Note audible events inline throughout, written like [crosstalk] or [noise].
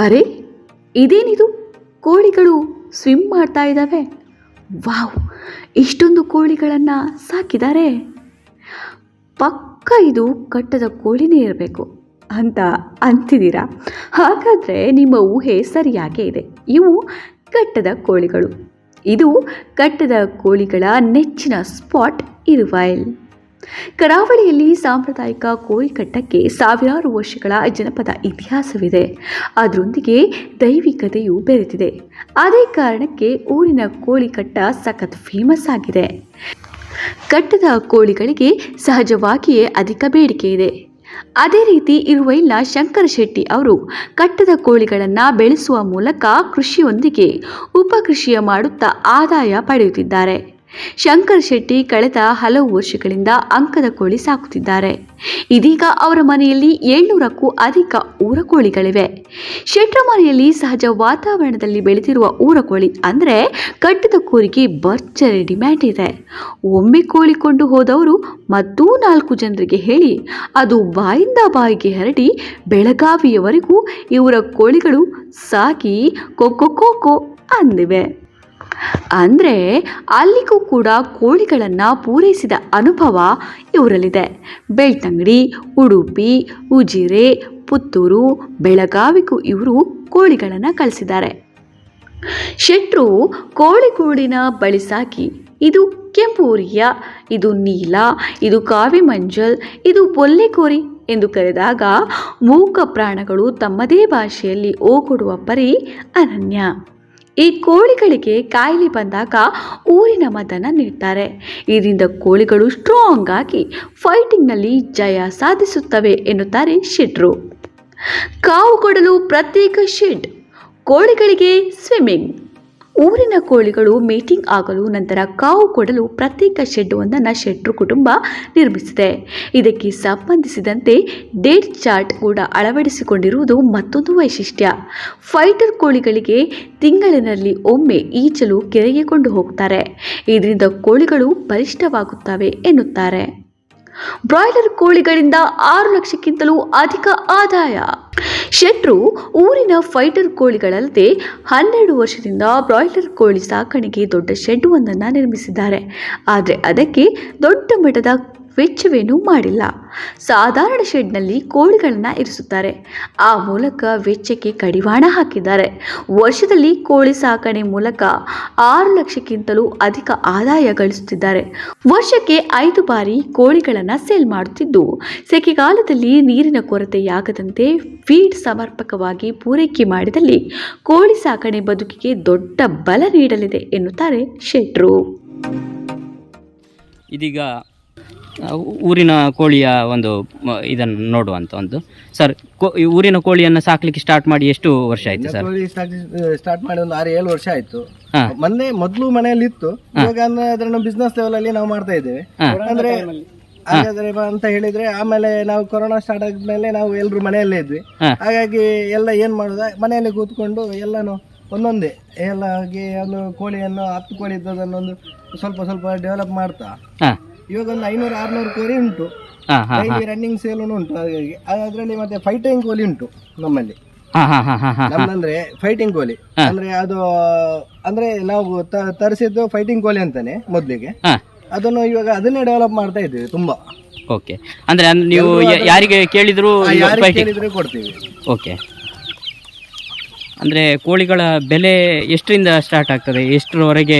ಅರೆ, ಇದೇನಿದು? ಕೋಳಿಗಳು ಸ್ವಿಮ್ ಮಾಡ್ತಾ ಇದ್ದಾವೆ. ವಾವ್, ಇಷ್ಟೊಂದು ಕೋಳಿಗಳನ್ನು ಸಾಕಿದ್ದಾರೆ ಪಕ್ಕ ಇದು ಕಟ್ಟದ ಕೋಳಿನೇ ಇರಬೇಕು ಅಂತ ಅಂತಿದ್ದೀರಾ? ಹಾಗಾದರೆ ನಿಮ್ಮ ಊಹೆ ಸರಿಯಾಗೇ ಇದೆ. ಇವು ಕಟ್ಟದ ಕೋಳಿಗಳು. ಇದು ಕಟ್ಟದ ಕೋಳಿಗಳ ನೆಚ್ಚಿನ ಸ್ಪಾಟ್ ಇರುವೈಲ್ ಕರಾವಳಿಯಲ್ಲಿ ಸಾಂಪ್ರದಾಯಿಕ ಕೋಳಿ ಕಟ್ಟಕ್ಕೆ ಸಾವಿರಾರು ವರ್ಷಗಳ ಜನಪದ ಇತಿಹಾಸವಿದೆ. ಅದರೊಂದಿಗೆ ದೈವಿಕತೆಯು ಬೆರೆತಿದೆ. ಅದೇ ಕಾರಣಕ್ಕೆ ಊರಿನ ಕೋಳಿ ಕಟ್ಟ ಸಖತ್ ಫೇಮಸ್ ಆಗಿದೆ. ಕಟ್ಟದ ಕೋಳಿಗಳಿಗೆ ಸಹಜವಾಗಿಯೇ ಅಧಿಕ ಬೇಡಿಕೆ ಇದೆ. ಅದೇ ರೀತಿ ಇರುವೈಲ್ನ ಶಂಕರ ಶೆಟ್ಟಿ ಅವರು ಕಟ್ಟದ ಕೋಳಿಗಳನ್ನು ಬೆಳೆಸುವ ಮೂಲಕ ಕೃಷಿಯೊಂದಿಗೆ ಉಪಕೃಷಿಯ ಮಾಡುತ್ತಾ ಆದಾಯ ಪಡೆಯುತ್ತಿದ್ದಾರೆ. ಶಂಕರ್ ಶೆಟ್ಟಿ ಕಳೆದ ಹಲವು ವರ್ಷಗಳಿಂದ ಅಂಕದ ಕೋಳಿ ಸಾಕುತ್ತಿದ್ದಾರೆ. ಇದೀಗ ಅವರ ಮನೆಯಲ್ಲಿ ಏಳ್ನೂರಕ್ಕೂ ಅಧಿಕ ಊರಕೋಳಿಗಳಿವೆ ಶೆಟ್ಟರ ಮನೆಯಲ್ಲಿ ಸಹಜ ವಾತಾವರಣದಲ್ಲಿ ಬೆಳೆದಿರುವ ಊರಕೋಳಿ ಅಂದರೆ ಕಟ್ಟದ ಕೋರಿಗೆ ಭರ್ಜರಿ ಡಿಮ್ಯಾಂಡ್ ಇದೆ. ಒಮ್ಮೆ ಕೋಳಿ ಕೊಂಡು ಹೋದವರು ಮತ್ತೂ ನಾಲ್ಕು ಜನರಿಗೆ ಹೇಳಿ, ಅದು ಬಾಯಿಂದ ಬಾಯಿಗೆ ಹರಡಿ ಬೆಳಗಾವಿಯವರೆಗೂ ಇವರ ಕೋಳಿಗಳು ಸಾಕಿ ಕೊಕ್ಕೊ ಕೋಕೋ ಅಂದಿವೆ. ಅಂದರೆ ಅಲ್ಲಿಗೂ ಕೂಡ ಕೋಳಿಗಳನ್ನು ಪೂರೈಸಿದ ಅನುಭವ ಇವರಲ್ಲಿದೆ. ಬೆಳ್ತಂಗಡಿ, ಉಡುಪಿ, ಉಜಿರೆ, ಪುತ್ತೂರು, ಬೆಳಗಾವಿಗೂ ಇವರು ಕೋಳಿಗಳನ್ನು ಕಳಿಸಿದ್ದಾರೆ. ಶೆಟ್ರು ಕೋಳಿಗೂಡಿನ ಬಳಿ ಸಾಕಿ, ಇದು ಕೆಂಪು ಉರಿಯ ಇದು ನೀಲ, ಇದು ಕಾವಿ ಮಂಜಲ್, ಇದು ಬೊಲ್ಲೆಕೋರಿ ಎಂದು ಕರೆದಾಗ ಮೂಕ ಪ್ರಾಣಗಳು ತಮ್ಮದೇ ಭಾಷೆಯಲ್ಲಿ ಓಗೊಡುವ ಪರಿ ಅನನ್ಯ. ಈ ಕೋಳಿಗಳಿಗೆ ಕಾಯಿಲೆ ಬಂದಾಗ ಊರಿನ ಮದನ ನೀಡ್ತಾರೆ. ಇದರಿಂದ ಕೋಳಿಗಳು ಸ್ಟ್ರಾಂಗ್ ಆಗಿ ಫೈಟಿಂಗ್ನಲ್ಲಿ ಜಯ ಸಾಧಿಸುತ್ತವೆ ಎನ್ನುತ್ತಾರೆ ಶೆಟ್ರು. ಕಾವು ಕೊಡಲು ಪ್ರತ್ಯೇಕ ಶೆಡ್. ಕೋಳಿಗಳಿಗೆ ಸ್ವಿಮ್ಮಿಂಗ್ ಊರಿನ ಕೋಳಿಗಳು ಮೀಟಿಂಗ್ ಆಗಲು ನಂತರ ಕಾವು ಕೊಡಲು ಪ್ರತ್ಯೇಕ ಶೆಡ್ ಒಂದನ್ನು ಶೆಟ್ರು ಕುಟುಂಬ ನಿರ್ಮಿಸಿದೆ. ಇದಕ್ಕೆ ಸಂಬಂಧಿಸಿದಂತೆ ಡೇಟ್ ಚಾರ್ಟ್ ಕೂಡ ಅಳವಡಿಸಿಕೊಂಡಿರುವುದು ಮತ್ತೊಂದು ವೈಶಿಷ್ಟ್ಯ. ಫೈಟರ್ ಕೋಳಿಗಳಿಗೆ ತಿಂಗಳಿನಲ್ಲಿ ಒಮ್ಮೆ ಈಚಲು ಕೆರೆಗೆ ಕೊಂಡು ಹೋಗ್ತಾರೆ. ಇದರಿಂದ ಕೋಳಿಗಳು ಬಲಿಷ್ಠವಾಗುತ್ತವೆ ಎನ್ನುತ್ತಾರೆ. ಬ್ರಾಯ್ಲರ್ ಕೋಳಿಗಳಿಂದ ಆರು ಲಕ್ಷಕ್ಕಿಂತಲೂ ಅಧಿಕ ಆದಾಯ. ಶೆಟ್ರು ಊರಿನ ಫೈಟರ್ ಕೋಳಿಗಳಲ್ಲದೆ ಹನ್ನೆರಡು ವರ್ಷದಿಂದ ಬ್ರಾಯ್ಲರ್ ಕೋಳಿ ಸಾಕಣೆಗೆ ದೊಡ್ಡ ಶೆಡ್ ಒಂದನ್ನು ನಿರ್ಮಿಸಿದ್ದಾರೆ. ಆದರೆ ಅದಕ್ಕೆ ದೊಡ್ಡ ಮಟ್ಟದ ವೆಚ್ಚವೇನೂ ಮಾಡಿಲ್ಲ. ಸಾಧಾರಣ ಶೆಡ್ನಲ್ಲಿ ಕೋಳಿಗಳನ್ನು ಇರಿಸುತ್ತಾರೆ. ಆ ಮೂಲಕ ವೆಚ್ಚಕ್ಕೆ ಕಡಿವಾಣ ಹಾಕಿದ್ದಾರೆ. ವರ್ಷದಲ್ಲಿ ಕೋಳಿ ಸಾಕಣೆ ಮೂಲಕ ಆರು ಲಕ್ಷಕ್ಕಿಂತಲೂ ಅಧಿಕ ಆದಾಯ ಗಳಿಸುತ್ತಿದ್ದಾರೆ. ವರ್ಷಕ್ಕೆ ಐದು ಬಾರಿ ಕೋಳಿಗಳನ್ನು ಸೇಲ್ ಮಾಡುತ್ತಿದ್ದು, ಸೆಕೆಗಾಲದಲ್ಲಿ ನೀರಿನ ಕೊರತೆಯಾಗದಂತೆ ಫೀಡ್ ಸಮರ್ಪಕವಾಗಿ ಪೂರೈಕೆ ಮಾಡಿದಲ್ಲಿ ಕೋಳಿ ಸಾಕಣೆ ಬದುಕಿಗೆ ದೊಡ್ಡ ಬಲ ನೀಡಲಿದೆ ಎನ್ನುತ್ತಾರೆ ಶೆಟ್ರು. ಇದೀಗ ಊರಿನ ಕೋಳಿಯ ಒಂದು ಇದನ್ನು ನೋಡುವಂತ ಒಂದು. ಸರ್ ಊರಿನ ಕೋಳಿಯನ್ನು ಸಾಕ್ಲಿಕ್ಕೆ ಸ್ಟಾರ್ಟ್ ಮಾಡಿ ಎಷ್ಟು ವರ್ಷ ಆಯ್ತು ಸರ್? ಕೋಳಿ ಸ್ಟಾರ್ಟ್ ಮಾಡಿ ಒಂದು ಆರು ಏಳು ವರ್ಷ ಆಯ್ತು. ಮೊನ್ನೆ ಮೊದಲು ಮನೆಯಲ್ಲಿ ಇತ್ತು. ಇವಾಗ ಅಂದ್ರೆ ಅದನ್ನ ಬಿಸ್ನೆಸ್ ಲೆವೆಲ್ ಅಲ್ಲಿ ನಾವು ಮಾಡ್ತಾ ಇದ್ದೇವೆ. ಅಂದ್ರೆ ಹಾಗಾದ್ರೆ ಬ- ಅಂತ ಹೇಳಿದ್ರೆ ಆಮೇಲೆ ನಾವು ಕೊರೋನಾ ಸ್ಟಾರ್ಟ್ ಆದ್ಮೇಲೆ ನಾವು ಎಲ್ರು ಮನೆಯಲ್ಲೇ ಇದ್ವಿ. ಹಾಗಾಗಿ ಎಲ್ಲ ಏನ್ ಮಾಡುದ ಮನೆಯಲ್ಲಿ ಕೂತ್ಕೊಂಡು ಎಲ್ಲಾನು ಒಂದೊಂದೇ ಎಲ್ಲ ಆಗಿ ಒಂದು ಕೋಳಿಯನ್ನು ಹತ್ತು ಕೋಳಿ ಇದ್ದದನ್ನೊಂದು ಸ್ವಲ್ಪ ಸ್ವಲ್ಪ ಡೆವಲಪ್ ಮಾಡ್ತಾ. ಇವಾಗ ಒಂದು ಐನೂರು ಆರ್ನೂರು ಕೋರಿ ಉಂಟು. ಡೈಲಿ ರನ್ನಿಂಗ್ ಸೇಲ್ ಉಂಟು. ಹಾಗಾಗಿ ಅದರಲ್ಲಿ ಮತ್ತೆ ಫೈಟಿಂಗ್ ಕೋಲಿ ಉಂಟು ನಮ್ಮಲ್ಲಿ. ನಮ್ಮಂದ್ರೆ ಫೈಟಿಂಗ್ ಕೋಲಿ ಅಂದ್ರೆ ಅದು ಅಂದ್ರೆ ನಾವು ತರಿಸಿದ್ದು ಫೈಟಿಂಗ್ ಕೋಲಿ ಅಂತಾನೆ ಮೊದ್ಲಿಗೆ. ಅದನ್ನು ಇವಾಗ ಅದನ್ನೇ ಡೆವಲಪ್ ಮಾಡ್ತಾ ಇದ್ದೀವಿ ತುಂಬಾ. ಓಕೆ ಅಂದ್ರೆ ನೀವು ಯಾರಿಗೆ ಕೇಳಿದ್ರೆ ಕೊಡ್ತೀವಿ. ಓಕೆ ಅಂದರೆ ಕೋಳಿಗಳ ಬೆಲೆ ಎಷ್ಟರಿಂದ ಸ್ಟಾರ್ಟ್ ಆಗ್ತದೆ? ಎಷ್ಟರವರೆಗೆ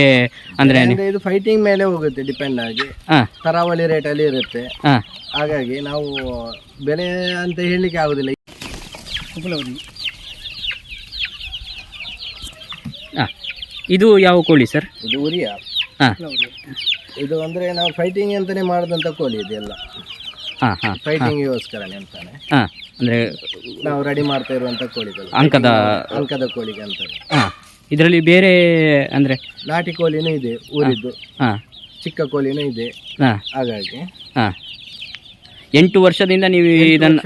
ಅಂದರೆ ಅಂದ್ರೆ ಇದು ಫೈಟಿಂಗ್ ಮೇಲೆ ಹೋಗುತ್ತೆ ಡಿಪೆಂಡ್ ಆಗಿ. ಹಾಂ. ತರಾವಳಿ ರೇಟ್ ಅಲ್ಲಿ ಇರುತ್ತೆ. ಹಾಂ. ಹಾಗಾಗಿ ನಾವು ಬೆಲೆ ಅಂತ ಹೇಳಲಿಕ್ಕೆ ಆಗುದಿಲ್ಲ. ಹಾಂ. ಇದು ಯಾವ ಕೋಳಿ ಸರ್? ಇದು ಉರಿಯ. ಹಾಂ. ಇದು ಅಂದ್ರೆ ನಾವು ಫೈಟಿಂಗ್ ಅಂತಾನೆ ಮಾಡಿದಂತ ಕೋಳಿ ಇದೆಲ್ಲ ಹಾಂ ಹಾಂ ಫೈಟಿಂಗ್ಗೋಸ್ಕರನೇ ಅಂತಾನೆ. ಹಾಂ ಅಂದರೆ ನಾವು ರೆಡಿ ಮಾಡ್ತಾ ಇರುವಂತ ಕೋಳಿಗಳು. ಅಂಕದ ಅಂಕದ ಕೋಳಿಗೆ ಅಂತಾರೆ. ಹಾಂ ಇದರಲ್ಲಿ ಬೇರೆ ಅಂದ್ರೆ ನಾಟಿ ಕೋಳಿನೂ ಇದೆ ಊರಿದ್ದು. ಹಾಂ. ಚಿಕ್ಕ ಕೋಳಿನೂ ಇದೆ. ಹಾಂ. ಹಾಗಾಗಿ ಹಾಂ. ಎಂಟು ವರ್ಷದಿಂದ ನೀವು ಇದನ್ನ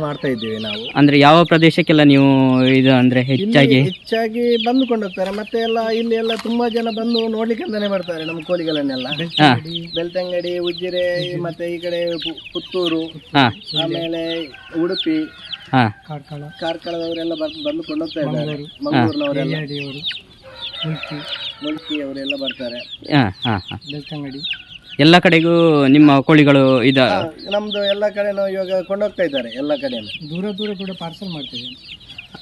ಮಾಡ್ತಾ ಇದ್ದೀವಿ ನಾವು. ಅಂದ್ರೆ ಯಾವ ಪ್ರದೇಶಕ್ಕೆಲ್ಲ ನೀವು ಇದು ಅಂದ್ರೆ ಹೆಚ್ಚಾಗಿ? ಹೆಚ್ಚಾಗಿ ಬಂದು ಕೊಂಡೋಗ್ತಾರೆ. ಮತ್ತೆ ಎಲ್ಲ ಇಲ್ಲಿ ಎಲ್ಲ ತುಂಬಾ ಜನ ಬಂದು ನೋಡ್ಲಿಕ್ಕೆ ಅಂತಾನೆ ಬರ್ತಾರೆ ನಮ್ಮ ಕೋಳಿಗಳನ್ನೆಲ್ಲ ಬೆಳ್ತಂಗಡಿ ಉಜಿರೆ ಮತ್ತೆ ಈ ಕಡೆ ಪು- ಪುತ್ತೂರು ಆಮೇಲೆ ಉಡುಪಿ ಹಾ. ಕಾರ್ಕಳ. ಕಾರ್ಕಳದವರೆಲ್ಲ ಬಂದು ಬಂದು ಕೊಂಡೋಗ್ತಾ ಇದ್ದಾರೆ. ಮಂಗಳೂರು. ಮಂಗಳೂರಿನವರೆಲ್ಲ. ಮುಲ್ಕಿ ಮುಲ್ಕಿ ಅವರೆಲ್ಲ ಬರ್ತಾರೆ. ಹಾಂ. ಬೆಳ್ತಂಗಡಿ. ಎಲ್ಲ ಕಡೆಗೂ ನಿಮ್ಮ ಕೋಳಿಗಳು ಇದ ಆ, ನಮ್ದು ಎಲ್ಲ ಕಡೆನೂ ಇವಾಗ ಕೊಂಡೋಗ್ತಾ ಇದ್ದಾರೆ ಎಲ್ಲ ಕಡೆನೂ. ದೂರ ದೂರ ಕೂಡ ಪಾರ್ಸಲ್ ಮಾಡ್ತೇವೆ.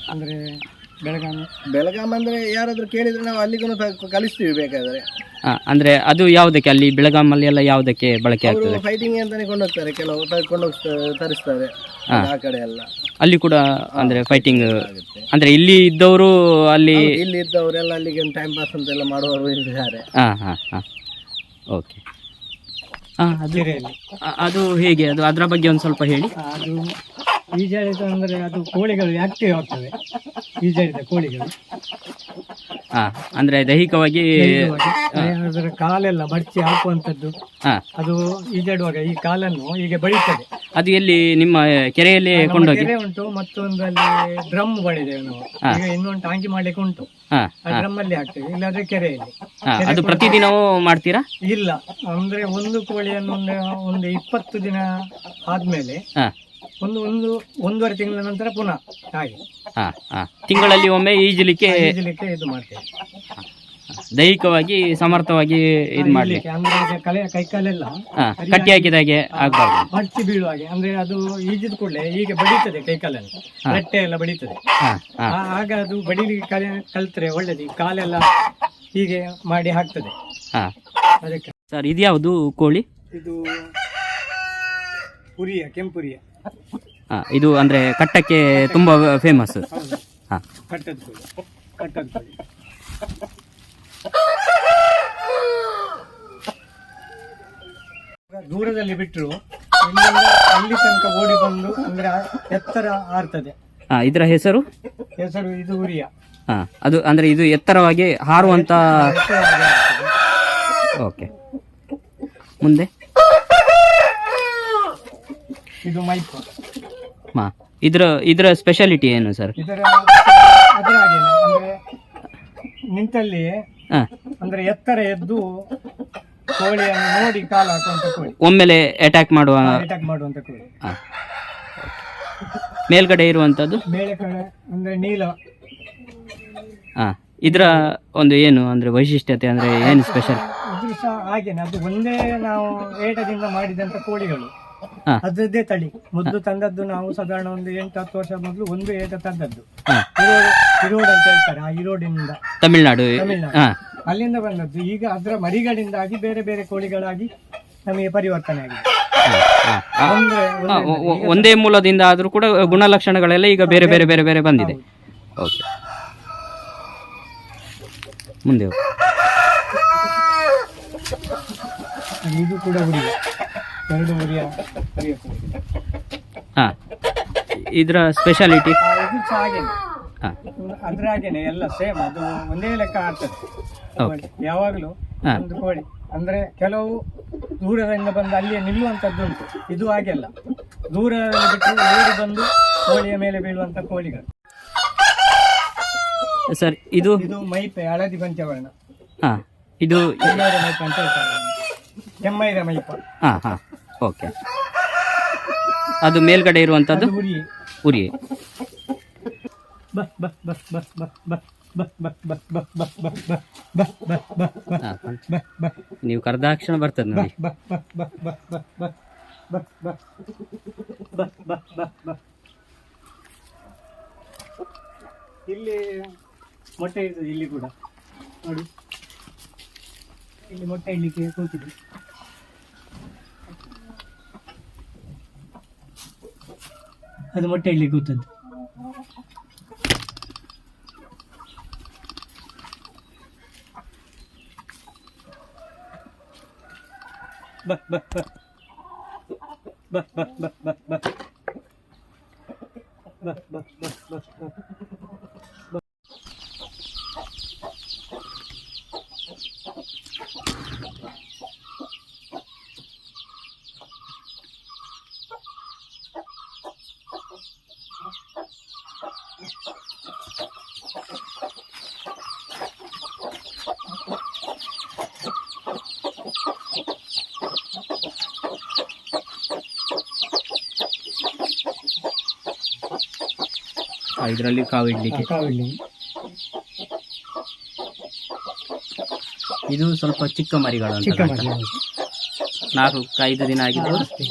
ಅಂದರೆ ಬೆಳಗಾವಿ ಬೆಳಗಾಂ ಅಂದ್ರೆ ಯಾರಾದ್ರೂ ಕೇಳಿದ್ರೆ ನಾವು ಅಲ್ಲಿಗೂ ಕಲಿಸ್ತೀವಿ ಬೇಕಾದ್ರೆ. ಹಾಂ ಅಂದರೆ ಅದು ಯಾವುದಕ್ಕೆ? ಅಲ್ಲಿ ಬೆಳಗಾಮಲ್ಲಿ ಎಲ್ಲ ಯಾವುದಕ್ಕೆ ಬಳಕೆ ಅವರು ಆಗ್ತದೆ? ಫೈಟಿಂಗ್ ಅಂತಾನೆ ಕೊಂಡೋಗ್ತಾರೆ ಕೆಲವು ತ- ಕೊಂಡೋಗ್ತಾ ತರಿಸ್ತಾರೆ. ಆ ಕಡೆ ಎಲ್ಲ. ಅಲ್ಲಿ ಕೂಡ ಅಂದ್ರೆ ಫೈಟಿಂಗ್ ಆಗುತ್ತೆ. ಅಂದರೆ ಇಲ್ಲಿ ಇದ್ದವರು ಅಲ್ಲಿ ಇಲ್ಲಿ ಇದ್ದವರೆಲ್ಲ ಅಲ್ಲಿಗೆ ಟೈಮ್ ಪಾಸ್ ಅಂತೆಲ್ಲ ಮಾಡುವವರು ಇದ್ದಾರೆ. ಹಾಂ ಹಾಂ ಹಾಂ. ಓಕೆ ಅದು ಕೆರೆಯಲ್ಲಿ ಅದು ಹೇಗೆ? ಅದು ಅದರ ಬಗ್ಗೆ ಒಂದು ಸ್ವಲ್ಪ ಹೇಳಿ. ಅದು ಈಜಾಡಿದ ಅಂದ್ರೆ ಅದು ಕೋಳಿಗಳು ಆಕ್ಟಿವ್ ಆಗ್ತವೆ? ಈಜಾಡಿದ ಕೋಳಿಗಳು. ಹಾಂ ಅಂದ್ರೆ ದೈಹಿಕವಾಗಿ ಅದರ ಕಾಲೆಲ್ಲ ಮಡಚಿ ಹಾಕುವಂತದ್ದು ಹಾ. ಅದು ಈಜಾಡುವಾಗ ಈ ಕಾಲನ್ನು ಹೀಗೆ ಬಳಿತದೆ ಅದು ಎಲ್ಲಿ ನಿಮ್ಮ ಕೆರೆಯಲ್ಲಿ ಕೊಂಡೋಗಿ? ಕೆರೆ ಉಂಟು ಮತ್ತೊಂದು ಅಲ್ಲಿ ಡ್ರಮ್ ಬಳಿದೇವೆ ನಾವು. ಈಗ ಇನ್ನೊಂದು ಟಾಂಕಿ ಮಾಡ್ಲಿಕ್ಕೆ ಉಂಟು. ಹಾಂ ಆ ಡ್ರಮ್ ಅಲ್ಲಿ ಹಾಕ್ತೇವೆ ಇಲ್ಲಾದ್ರೆ ಕೆರೆಯಲ್ಲಿ. ಹಾಂ ಅದು ಪ್ರತಿದಿನವೂ ಮಾಡ್ತೀರಾ? ಇಲ್ಲ ಅಂದ್ರೆ ಒಂದು ಕೋಳಿಯನ್ನು ಒಂದು ಒಂದು ಇಪ್ಪತ್ತು ದಿನ ಆದ್ಮೇಲೆ ಹಾಂ. ಒಂದು ಒಂದು ಒಂದೂವರೆ ತಿಂಗಳ ನಂತರ ಪುನಃ ಹಾಗೆ. ಹಾಂ ಹಾಂ. ತಿಂಗಳಲ್ಲಿ ಒಮ್ಮೆ ಈಜಲಿಕ್ಕೆ ಈಜಲಿಕ್ಕೆ ಇದು ಮಾಡ್ತೇವೆ. ದೈಹಿಕವಾಗಿ ಸಮರ್ಥವಾಗಿ ಇದು ಮಾಡ್ಲಿ. ಈಜಲಿಕ್ಕೆ ಅಂದ್ರೆ ಈಗ ಕಲೆ ಕೈ ಕಾಲೆಲ್ಲ ಹಾಂ ಕಟ್ಟಿ ಹಾಕಿದಾಗೆ ಆಗಬಾರ್ದು. ಮಡ್ಚಿ ಬೀಳುವ ಹಾಗೆ ಅಂದ್ರೆ ಅದು ಈಜಿದ ಕೂಡಲೇ ಹೀಗೆ ಬಡಿತದೆ ಕೈ ಕಾಲನ್ನು ರಟ್ಟೆ ಎಲ್ಲ ಬಡಿತದೆ. ಹಾಂ ಹಾಂ. ಆ- ಆಗ ಅದು ಬಡಿಲಿಕ್ಕೆ ಕಲೆ ಕಲ್ತ್ರೆ ಒಳ್ಳೇದು ಈ ಕಾಲೆಲ್ಲ ಹೀಗೆ ಮಾಡಿ ಹಾಕ್ತದೆ. ಹಾಂ. ಅದಕ್ಕೆ. ಸರ್ ಇದ್ಯಾವುದು ಕೋಳಿ? ಇದು ಪುರಿಯ ಕೆಂಪುರಿಯ. ಹಾಂ ಇದು ಅಂದರೆ ಕಟ್ಟಕ್ಕೆ ತುಂಬ ಫೇಮಸ್ ಹಾಂ. ದೂರದಲ್ಲಿ ಬಿಟ್ಟರು ಅಲ್ಲಿ ತನಕ ಓಡಿ ಬಂದು ಅಂದ್ರೆ ಎತ್ತರ ಆರ್ತದೆ. ಹಾಂ ಇದರ ಹೆಸರು? ಹೆಸರು ಇದು ಉರಿಯ. ಹಾಂ ಅದು ಅಂದರೆ ಇದು ಎತ್ತರವಾಗಿ ಹಾರುವಂತ ಓಕೆ. ಮುಂದೆ? ಇದು ಮೈಕ್ರೋ ಮಾ ಇದರ ಇದರ ಸ್ಪೆಷಾಲಿಟಿ ಏನು ಸರ್ ಇದರ ಅದರ ನಿಂತಲ್ಲಿ ಹಾಂ. ಅಂದ್ರೆ ಎತ್ತರ ಎದ್ದು ಕೋಳಿಯನ್ನು ನೋಡಿ ಕಾಲು ಹಾಕುವಂತ ಕೋಳಿ. ಒಮ್ಮೆಲೆ ಅಟ್ಯಾಕ್ ಮಾಡುವ ಅಟ್ಯಾಕ್ ಮಾಡುವಂತ ಕೋಳಿ. ಹಾಂ. ಮೇಲ್ಗಡೆ ಇರುವಂಥದ್ದು ಬೇಳೆ ಕಡೆ ಅಂದ್ರೆ ನೀಲ. ಹಾಂ. ಇದರ ಒಂದು ಏನು ಅಂದರೆ ವೈಶಿಷ್ಟ್ಯತೆ ಅಂದರೆ ಏನು ಸ್ಪೆಷಲ್ ಇದು ಸಹ ಹಾಗೇನೆ ಅದು ಒಂದೇ ನಾವು ಏಟದಿಂದ ಮಾಡಿದಂತ ಕೋಳಿಗಳು. ಅದರದ್ದೇ ತಳಿ. ಮೊದಲು ತಂದದ್ದು ನಾವು ಸಾಧಾರಣ ಒಂದು ಎಂಟು ಹತ್ತು ವರ್ಷ ಮೊದಲು ಒಂದು ಏಟ ತಂದದ್ದು. ಇರೋಡ್ ಅಂತ ಹೇಳ್ತಾರೆ ಆ ಇರೋಡಿನಿಂದ ತಮಿಳ್ನಾಡು. ಅಲ್ಲಿಂದ ಬಂದದ್ದು. ಈಗ ಅದರ ಮರಿಗಳಿಂದಾಗಿ ಬೇರೆ ಬೇರೆ ಕೋಳಿಗಳಾಗಿ ನಮಗೆ ಪರಿವರ್ತನೆ ಆಗಿದೆ. ಒಂದೇ ಮೂಲದಿಂದ ಆದರೂ ಕೂಡ ಗುಣಲಕ್ಷಣಗಳೆಲ್ಲ ಈಗ ಬೇರೆ ಬೇರೆ ಬೇರೆ ಬೇರೆ ಬಂದಿದೆ. ಓಕೆ. ಮುಂದೆ. ಇದು ಕೂಡ ಎರಡು ಉರಿಯ ಹಾಂ. ಇದರ ಸ್ಪೆಷಾಲಿಟಿ ಹಾಗೇನೆ. ಹಾಂ. ಅದ್ರ ಹಾಗೇನೆ ಎಲ್ಲ ಸೇಮ್ ಅದು ಒಂದೇ ಲೆಕ್ಕ ಆಗ್ತದೆ. ಓಕೆ ಯಾವಾಗಲೂ ಹಾ. ಒಂದು ಕೋಳಿ. ಅಂದ್ರೆ ಕೆಲವು ದೂರದಿಂದ ಬಂದು ಅಲ್ಲಿಯೇ ನಿಲ್ಲುವಂತದ್ದು ಉಂಟು. ಇದು ಹಾಗೆಲ್ಲ. ದೂರ ಬಿಟ್ಟು ಓಡಿ ಬಂದು ಕೋಳಿಯ ಮೇಲೆ ಬೀಳುವಂತ ಕೋಳಿಗಳು. ಸರ್ ಇದು? ಇದು ಮೈಪೆ ಹಳದಿ ಪಂಚವರ್ಣ. ಹಾಂ. ಇದು ಮೈಪ ಅಂತ ಹೇಳ್ತಾರೆ. ಕೆಮ್ಮೈರ ಮೈಪ. ಹಾಂ ಹಾಂ. ಓಕೆ ಅದು ಮೇಲ್ಗಡೆ ಇರುವಂತದ್ದು ಉರಿ ನೀವು ಕರ್ದಾಕ್ಷಣ ಬರ್ತದೆ ನೋಡಿ ಇಲ್ಲಿ ಮೊಟ್ಟೆ ಇರ್ತದೆ ಇಲ್ಲಿ ಕೂಡ ನೋಡಿ ಇಲ್ಲಿ ಮೊಟ್ಟೆ ಇಡ್ಲಿಕ್ಕೆ ಕೂತಿದೆ ಅದು ಮೊಟ್ಟೆಯಲ್ಲಿ ಕೂತದ್ದು ಇದರಲ್ಲಿ ಕಾವಿಡ್ಲಿಕ್ಕೆ ಇದು ಸ್ವಲ್ಪ ಚಿಕ್ಕ ಮರಿಗಳು ಅಂತ ಚಿಕ್ಕ ಕಾಣ್ತದೆ. ಮರಿ ಹೌದು. ನಾಲ್ಕು ಐದು ದಿನ ಆಗಿದ್ದು ಅಷ್ಟೇ.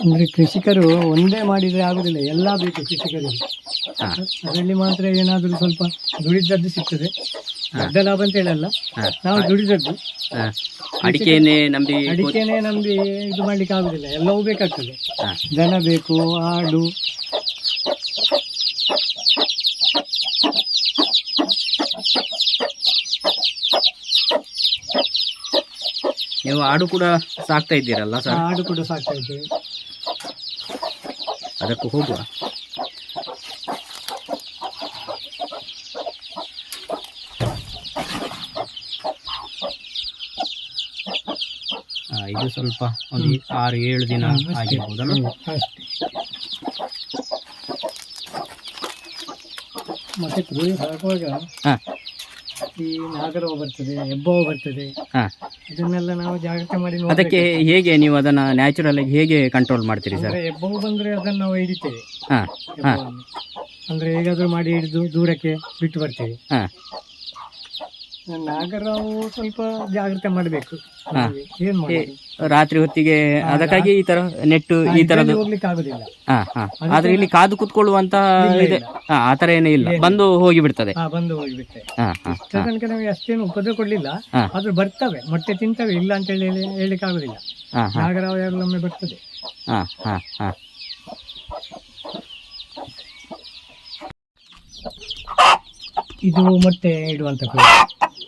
ಅಂದ್ರೆ ಕೃಷಿಕರು ಒಂದೇ ಮಾಡಿದ್ರೆ ಆಗುದಿಲ್ಲ ಎಲ್ಲ ಬೇಕು ಕೃಷಿಕರಿಗೆ. ಅದರಲ್ಲಿ ಮಾತ್ರ ಏನಾದರೂ ಸ್ವಲ್ಪ ದುಡಿದದ್ದು ಸಿಗ್ತದೆ. ದೊಡ್ಡ ಲಾಭ ಅಂತ ಹೇಳಲ್ಲ. ನಾವು ದುಡಿದದ್ದು. ಅಡಿಕೆನೆ ನಂಬಿ ಅಡಿಕೆನೆ ನಮ್ಗೆ ಇದು ಮಾಡ್ಲಿಕ್ಕೆ ಆಗುದಿಲ್ಲ. ಎಲ್ಲವೂ ಬೇಕಾಗ್ತದೆ. ದನ ಬೇಕು ಆಡು. ನೀವು ಆಡು ಕೂಡ ಸಾಕ್ತಾ ಇದ್ದೀರಲ್ಲ ಸರ್? ಆಡು ಕೂಡ ಸಾಕ್ತಾ ಇದ್ದೀವಿ. ಅದಕ್ಕೂ ಹೋಗುವ ಆ, ಇದು ಸ್ವಲ್ಪ ಒಂದು ಆರು ಏಳು ದಿನ ಆಗಿರ್ಬೋದಲ್ಲ? ಮತ್ತೆ ಕೋಳಿ ಸಾಕುವಾಗ ಹಾ. ಈ ನಾಗರ ಬರ್ತದೆ ಹೆಬ್ಬವ ಬರ್ತದೆ. ಹಾ. ಇದನ್ನೆಲ್ಲ ನಾವು ಜಾಗ್ರತೆ ಮಾಡಿ ಅದಕ್ಕೆ ಹೇಗೆ ನೀವು ಅದನ್ನ ನ್ಯಾಚುರಲ್ ಆಗಿ ಹೇಗೆ ಕಂಟ್ರೋಲ್ ಮಾಡ್ತೀರಿ ಸರ್? ಅಂದ್ರೆ ಹೆಬ್ಬವು ಬಂದ್ರೆ ಅದನ್ನ ನಾವು ಹಿಡಿತೇವೆ. ಅಂದ್ರೆ ಹೇಗಾದ್ರೂ ಮಾಡಿ ಹಿಡಿದು ದೂರಕ್ಕೆ ಬಿಟ್ಟು ಬರ್ತೇವೆ. ಹಾ. ನಾಗರಾವು ಸ್ವಲ್ಪ ಜಾಗ್ರತೆ ಮಾಡಬೇಕು. ಏನ್ ಮಾಡೋದು? ರಾತ್ರಿ ಹೊತ್ತಿಗೆ ಅದಕ್ಕಾಗಿ ಈ ತರ ನೆಟ್ಟು ಈ ತರದ ತರದ್ದು. ಹೋಗ್ಲಿಕ್ಕೆ ಆಗುದಿಲ್ಲ. ಹಾ ಹಾ. ಆದ್ರೆ ಇಲ್ಲಿ ಕಾದು ಕುತ್ಕೊಳ್ಳುವಂತ ಇದೆ. ಹಾ ಆತರ ಏನೂ ಇಲ್ಲ. ಬಂದು ಹೋಗಿ ಬಿಡ್ತದೆ ಹಾ ಬಂದು ಹೋಗಿಬಿಟ್ಟೆ ಹಾ ಹಾ ಇಷ್ಟ ತನಕ ನಮಗೆ ಅಷ್ಟೇನು ಉಪದ್ರ ಕೊಡ್ಲಿಲ್ಲ. ಆದ್ರೆ ಬರ್ತವೆ. ಮೊಟ್ಟೆ ತಿಂತವೆ. ಇಲ್ಲ ಅಂತ ಹೇಳಿ ಹೇಳಿಕ್ಕೆ ಹೇಳಲಿಕ್ಕೆ ಆಗುದಿಲ್ಲ. ಹಾ ಹಾ. ನಾಗರಾವ ಯಾವಾಗಲೊಮ್ಮೆ ಬರ್ತದೆ. ಹಾ ಹಾ ಹಾ. ಇದು ಮೊಟ್ಟೆ ಇಡುವಂತ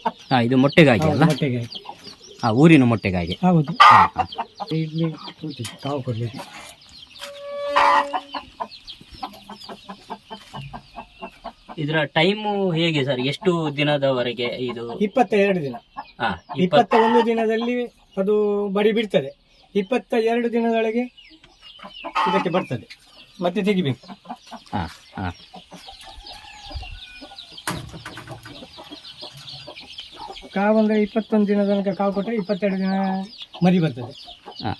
[laughs] ಹಾ ಇದು ಮೊಟ್ಟೆಗಾಗಿ ಅಲ್ಲ? ಮೊಟ್ಟೆಗೆ ಹಾ ಊರಿನ ಮೊಟ್ಟೆಗಾಗಿ. ಹೌದು. ಹಾ ಹಾ. ಇಲ್ಲಿ ಕೂತಿದ್ದು, ಕಾವು ಕೊಡ್ಲಿಕ್ಕೆ ಇದರ ಟೈಮು ಹೇಗೆ ಸರ್? ಎಷ್ಟು ದಿನದವರೆಗೆ ಇದು? ಇಪ್ಪತ್ತ ಎರಡು ದಿನ. ಹಾ ಇಪ್ಪತ್ ಇಪ್ಪತ್ತ ಒಂದು ದಿನದಲ್ಲಿ ಅದು ಬರಿ ಬಿಡ್ತದೆ. ಇಪ್ಪತ್ತ ಎರಡು ದಿನದೊಳಗೆ ಇದಕ್ಕೆ ಬರ್ತದೆ. ಮತ್ತೆ ತೆಗಿಬೇಕು. ಹಾ ಹಾ. ಕಾವು ಅಂದ್ರೆ ಇಪ್ಪತ್ತೊಂದು ದಿನ ತನಕ ಕಾವು ಕೊಟ್ಟರೆ ಇಪ್ಪತ್ತೆರಡು ದಿನ ಮರಿ ಬರ್ತದೆ. ಹಾ.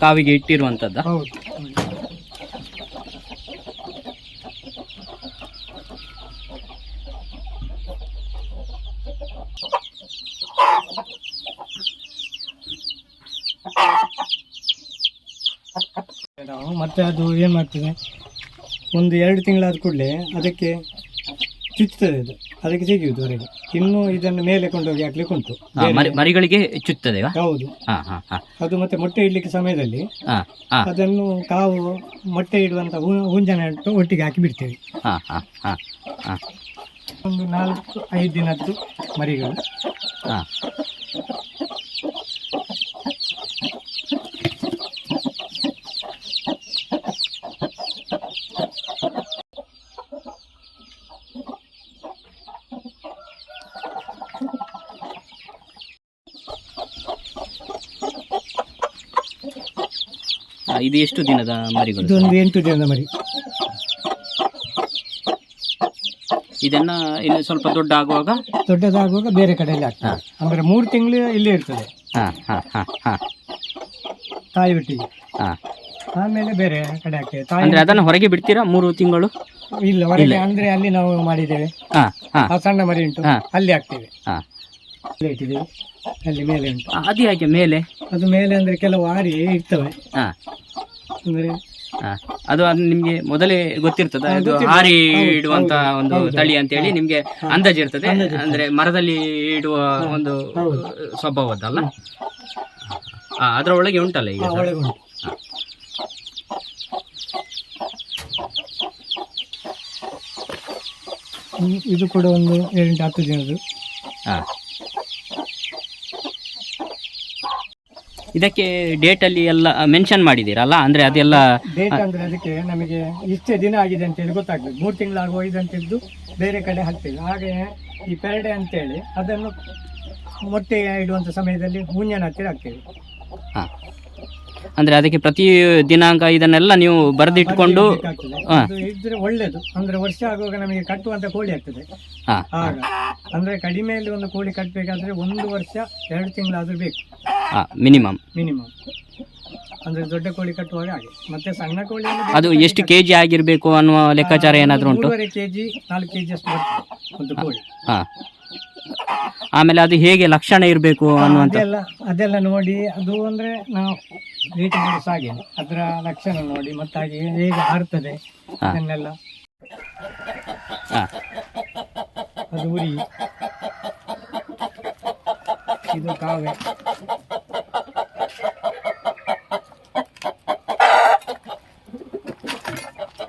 ಕಾವಿಗೆ ಇಟ್ಟಿರುವಂತದ್ದು? ಹೌದು. ನಾವು ಮತ್ತೆ ಅದು ಏನು ಮಾಡ್ತದೆ? ಒಂದು ಎರಡು ತಿಂಗಳಾದ ಕೂಡಲೇ ಅದಕ್ಕೆ ಚುಚ್ಚುತ್ತದೆ ಅದು. ಅದಕ್ಕೆ ಸಿಗುವುದು ಹೊರಗೆ. ಇನ್ನು ಇದನ್ನು ಮೇಲೆ ಕೊಂಡೋಗಿ ಹಾಕ್ಲಿಕ್ಕೆ ಉಂಟು. ಮರಿ ಮರಿಗಳಿಗೆ ಚುತ್ತದೆ ಹೌದು. ಹಾ ಹಾ ಹಾ. ಅದು ಮತ್ತೆ ಮೊಟ್ಟೆ ಇಡ್ಲಿಕ್ಕೆ ಸಮಯದಲ್ಲಿ ಹಾ ಹಾ. ಅದನ್ನು ಕಾವು ಮೊಟ್ಟೆ ಇಡುವಂತ ಹೂ- ಹುಂಜನ ಇಟ್ಟು ಒಟ್ಟಿಗೆ ಹಾಕಿ ಬಿಡ್ತೇವೆ. ಹಾ ಹಾ ಹಾ ಹಾ. ಒಂದು ನಾಲ್ಕು ಐದು ದಿನದ್ದು ಮರಿಗಳು. ಹಾ. ಇದು ಎಷ್ಟು ದಿನದ ಮರಿಗಳು? ಇದೊಂದು ಎಂಟು ದಿನದ ಮರಿ. ಇದನ್ನ ಇನ್ನು ಸ್ವಲ್ಪ ದೊಡ್ಡ ಆಗುವಾಗ ದೊಡ್ಡದಾಗುವಾಗ ಬೇರೆ ಕಡೆಯಲ್ಲಿ ಆಗ್ತದೆ. ಅಂದ್ರೆ ಮೂರು ತಿಂಗಳು ಇಲ್ಲೇ ಇರ್ತದೆ. ಹಾ ಹಾ ಹಾ ಹಾ. ತಾಯಿ ಒಟ್ಟಿಗೆ ಹಾಂ. ಆಮೇಲೆ ಬೇರೆ ಕಡೆ ಆಗ್ತದೆ. ತಾಯಿ ಅಂದ್ರೆ ಅದನ್ನ ಹೊರಗೆ ಬಿಡ್ತೀರಾ ಮೂರು ತಿಂಗಳು? ಇಲ್ಲ ಹೊರಗೆ ಅಂದ್ರೆ ಅಲ್ಲಿ ನಾವು ಮಾಡಿದ್ದೇವೆ. ಹಾ ಹಾ. ಆ ಸಣ್ಣ ಮರಿ ಉಂಟು. ಹಾ. ಅಲ್ಲಿ ಆಗ್ತೇವೆ ಹಾ. ಅಲ್ಲೇ ಇಟ್ಟಿದ್ದೇವೆ. ಅಲ್ಲಿ ಮೇಲೆ ಉಂಟು. ಅದು ಯಾಕೆ ಮೇಲೆ? ಅದು ಮೇಲೆ ಅಂದ್ರೆ ಕೆಲವು ಆರಿ ಇರ್ತವೆ. ಹಾ. ಅಂದ್ರೆ ಹಾ. ಅದು ಅದು ನಿಮ್ಗೆ ಮೊದಲೇ ಗೊತ್ತಿರ್ತದೆ ಅದು. ಹಾರಿ ಇಡುವಂತ ಒಂದು ತಳಿ ಅಂತ ಹೇಳಿ ನಿಮ್ಗೆ ಅಂದಾಜು ಇರ್ತದೆ ಅಂದ್ರೆ ಮರದಲ್ಲಿ ಇಡುವ ಒಂದು. ಸ್ವಭಾವದ್ದಲ್ಲ ಹಾ, ಅದ್ರ ಒಳಗೆ ಉಂಟಲ್ಲ ಈಗ ಆ, ಸರ್? ಒಳಗೆ ಉಂಟು ಇದು ಕೂಡ ಒಂದು ಏಳೆಂಟು ಹತ್ತು ಜನದು ಹಾ. ಇದಕ್ಕೆ ಡೇಟ್ ಅಲ್ಲಿ ಎಲ್ಲ ಮೆನ್ಷನ್ ಮಾಡಿದ್ದೀರಲ್ಲ ಅಂದ್ರೆ ಅದೆಲ್ಲ ಡೇಟ್ ಅಂದ್ರೆ ಅದಕ್ಕೆ ನಮಗೆ ಇಷ್ಟೇ ದಿನ ಆಗಿದೆ ಅಂತ ಹೇಳಿ ಗೊತ್ತಾಗ್ತದೆ. ಮೂರು ತಿಂಗಳಾಗುವ ಇದಂತಿದ್ದು ಬೇರೆ ಕಡೆ ಹಾಕ್ತೇವೆ. ಹಾಗೆ ಈ ಪೆರಡೆ ಅಂತೇಳಿ ಅದನ್ನು ಮೊಟ್ಟೆ ಇಡುವಂತ ಸಮಯದಲ್ಲಿ ಹೂಂಜನ ಹತ್ತಿರ ಹಾಕ್ತೇವೆ. ಅಂದ್ರೆ ಅಂದರೆ ಅದಕ್ಕೆ ಪ್ರತಿ ದಿನಾಂಕ ಇದನ್ನೆಲ್ಲ ನೀವು ಬರೆದಿಟ್ಕೊಂಡು ಹಾ. ಅದು ಇದ್ರೆ ಒಳ್ಳೇದು. ಅಂದ್ರೆ ವರ್ಷ ಆಗುವಾಗ ನಮಗೆ ಕಟ್ಟುವಂತ ಕೋಳಿ ಆಗ್ತದೆ. ಹಾಂ. ಅಂದ್ರೆ ಕಡಿಮೆಯಲ್ಲಿ ಒಂದು ಕೋಳಿ ಕಟ್ಟಬೇಕಾದ್ರೆ ಒಂದು ವರ್ಷ ಎರಡು ತಿಂಗಳಾದ್ರೂ ಬೇಕು. ಹಾಂ ಮಿನಿಮಮ್ ಮಿನಿಮಮ್ ಅಂದ್ರೆ ದೊಡ್ಡ ಕೋಳಿ ಕಟ್ಟುವಾಗ ಹಾಗೆ. ಮತ್ತೆ ಸಣ್ಣ ಕೋಳಿ ಅದು ಎಷ್ಟು ಕೆ ಜಿ ಆಗಿರಬೇಕು ಅನ್ನುವ ಲೆಕ್ಕಾಚಾರ ಏನಾದರೂ ಉಂಟು? ಕೆ ಕೆಜಿ ನಾಲ್ಕು ಕೆಜಿ ಅಷ್ಟು ಬರ್ತದೆ ಒಂದು ಕೋಳಿ. ಹಾಂ. ಆಮೇಲೆ ಅದು ಹೇಗೆ ಲಕ್ಷಣ ಇರಬೇಕು ಅನ್ನುವಂಥ ಅದೆಲ್ಲ ಅದೆಲ್ಲ ನೋಡಿ ಅದು ಅಂದ್ರೆ ನಾವು ರೀತಿ ಹಾಗೆ ಅದರ ಲಕ್ಷಣ ನೋಡಿ ಮತ್ತಾಗಿ ಹಾಗೆ ಹೇಗೆ ಹಾರುತ್ತದೆ ಹಾ. ಅದನ್ನೆಲ್ಲ ಹಾಂ. ಅದು ಉರಿ. ಇದು ಕಾವೆ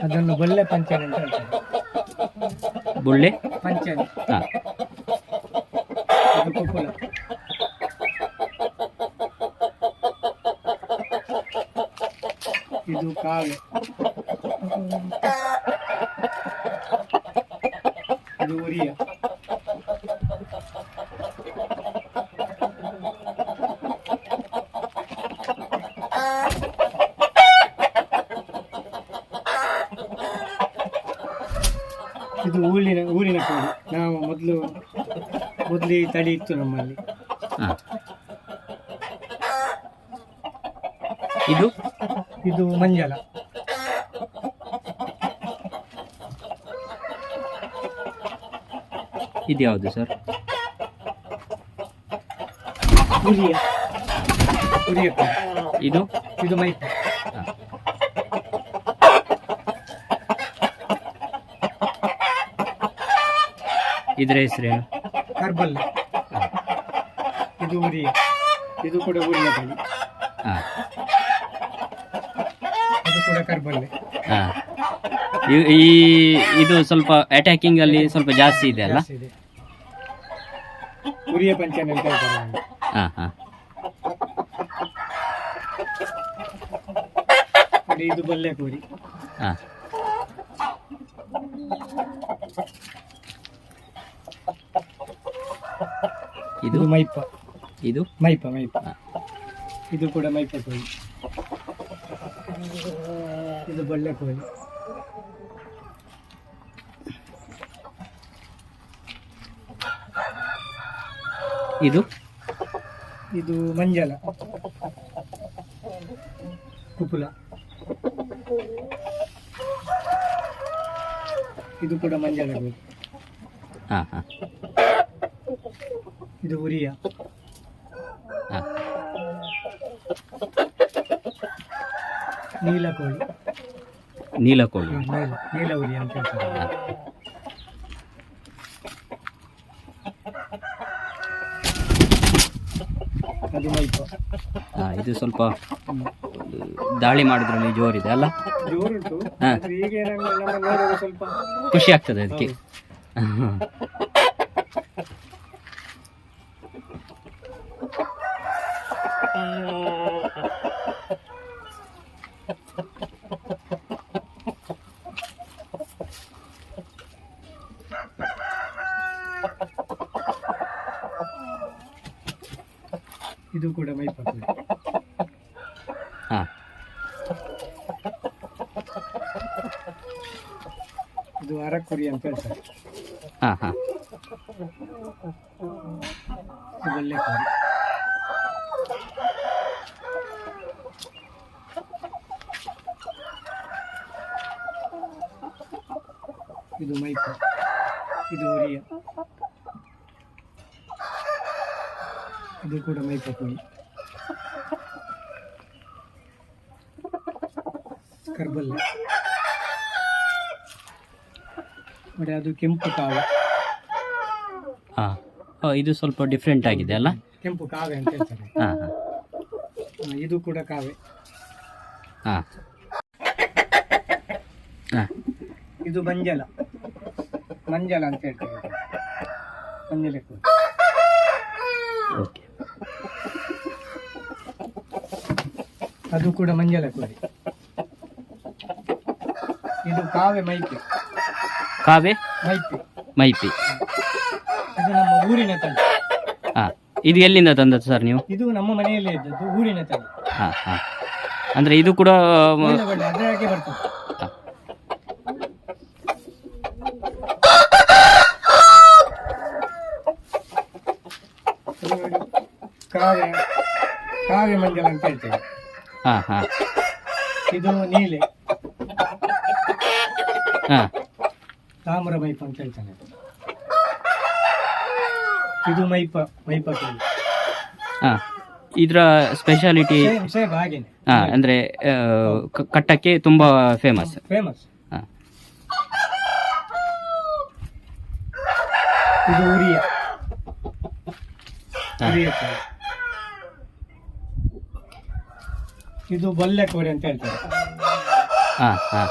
ಅದನ್ನು ಬೊಳ್ಳೆ ಪಂಚನೆ ಅಂತ ಹೇಳ್ತಾರೆ. ಬುಳ್ಳೆ ಪಂಚನೆ ಹಾಂ. ಅದು ಕುಪ್ಪಳ. ಇದು ಕಾವೆ ಇದು ಉರಿಯ ಇದು ಊರಿನ ಊರಿನ ಕೋಳಿ ನಾವು ಮೊದಲು ಮೊದಲೇ ತಳಿ ಇತ್ತು ನಮ್ಮಲ್ಲಿ. ಹಾಂ. ಇದು? ಇದು ಮಂಜಲ. ಇದು ಯಾವುದು ಸರ್? ಉರಿಯ. ಉರಿಯ ಕೋಳಿ. ಇದು? ಇದು ಮೈಪ್ ಇದರ ಹೆಸರೇನು? ಕರ್ಬಲ್ಲ. ಇದು ಉರಿ. ಇದು ಕೂಡ ಊರಿನ ತಳಿ ಹಾಂ. ಅದು ಕೂಡ ಕರ್ಬಲ್ಲೆ. ಹಾಂ. ಈ ಇದು ಸ್ವಲ್ಪ ಅಟ್ಯಾಕಿಂಗ್ ಅಲ್ಲಿ ಸ್ವಲ್ಪ ಜಾಸ್ತಿ ಇದೆ ಅಲ್ಲ? ಜಾಸ್ತಿ ಇದೆ. ಉರಿಯ ಪಂಚನೆ ಅಂತ ಹೇಳ್ತಾರೆ ನಮ್ಗೆ. ಹಾಂ ಹಾಂ. ನೋಡಿ ಇದು ಬಲ್ಲೆ ಕೋರಿ. ಹಾಂ. ಇದು? ಮೈಪ. ಇದು? ಮೈಪ ಮೈಪ. ಇದು ಕೂಡ ಮೈಪ ಕೋಳಿ. ಇದು ಬಳ್ಳೆ ಕೋಳಿ. ಇದು? ಇದು ಮಂಜಲ. ಕುಪುಲ. ಇದು ಕೂಡ ಮಂಜಲ ಹಾಂ ಹಾಂ. ಇದು ಉರಿಯ. ಹಾಂ. ನೀಲ ಕೋಳಿ. ನೀಲಕೋಳಿ ನೀಲ ನೀಲ ಉರಿ ಅಂತ ಹೇಳ್ತಾರೆ. ಅದು ಮೈಪ ಹಾಂ ಇದು ಸ್ವಲ್ಪ ದಾಳಿ ಮಾಡಿದ್ರಲ್ಲಿ ಜೋರಿದೆ ಅಲ್ಲ? ಜೋರುಂಟು. ಹಾ. ಆದ್ರೆ ಈಗ ಏನಾಗಲ್ಲ ನಮ್ಮ ನೋಡುವಾಗ ಸ್ವಲ್ಪ ಖುಷಿ ಆಗ್ತದೆ ಅದಕ್ಕೆ. ಇದು ಕೂಡ ಮೈ ಹಾಂ. ಇದು ಅರಕುರಿ ಅಂತ ಹೇಳ್ತಾರೆ. ಹಾಂ ಹಾಂ. ಇದು ಒಳ್ಳೆ ಕೋಳಿ ಇದು ಮೈಪ ಇದು ಉರಿಯ ಇದು ಕೂಡ ಮೈ ಕೋಳಿ ಕರ್ಬಲ್ಲ. ನೋಡಿ ಅದು ಕೆಂಪು ಕಾವೆ. ಹಾಂ. ಇದು ಸ್ವಲ್ಪ ಡಿಫ್ರೆಂಟ್ ಆಗಿದೆ ಅಲ್ಲ? ಕೆಂಪು ಕಾವೆ ಅಂತ ಹೇಳ್ತಾರೆ. ಹಾಂ ಹಾಂ. ಇದು ಕೂಡ ಕಾವೆ. ಹಾಂ. ಹಾಂ. ಇದು ಮಂಜಲ ಮಂಜಲ ಅಂತ ಹೇಳ್ತೇವೆ. ಮಂಜಲ ಅದು ಕೂಡ ಮಂಜಲ ಕೂಡ ಇದು ಕಾವೆ ಮೈಪೆ ಕಾವೆ ಮೈಪೆ ಮೈಪಿ ಇದು ನಮ್ಮ ಊರಿನ ತಳಿ ಹಾಂ. ಇದು ಎಲ್ಲಿಂದ ತಂದದ್ದು ಸರ್ ನೀವು? ಇದು ನಮ್ಮ ಮನೆಯಲ್ಲೇ ಇದ್ದದ್ದು ಊರಿನ ತಳಿ ಹಾ ಹಾ. ಅಂದ್ರೆ ಇದು ಕೂಡ ಬರ್ತದೆ ಹಾ. ಇದು ನೋಡಿ, ಕಾವ್ಯ ಕಾವ್ಯ ಮಂಜಲ ಅಂತ ಹೇಳ್ತೇವೆ. ಹಾಂ ಹಾಂ. ಇದು ನೀಲೆ. ಹಾಂ. ತಾಮ್ರ ಮೈಪ ಅಂತ ಹೇಳ್ತಾನೆ. ಇದು ಮೈಪ ಮೈಪ ಕೋಳಿ ಹಾಂ. ಇದರ ಸ್ಪೆಷಾಲಿಟಿ ಸೇಮ್ ಸೇಮ್ ಹಾಗೇನೆ. ಹಾಂ ಅಂದರೆ ಕಟ್ಟಕ್ಕೆ ತುಂಬಾ ಫೇಮಸ್ ಫೇಮಸ್ ಹಾಂ. ಇದು ಉರಿಯ. ಹಾ. ಉರಿಯ ಕೋಳಿ ಇದು ಬಲ್ಲೆ ಕೋರಿ ಅಂತ ಹೇಳ್ತಾರೆ. ಹಾಂ ಹಾಂ.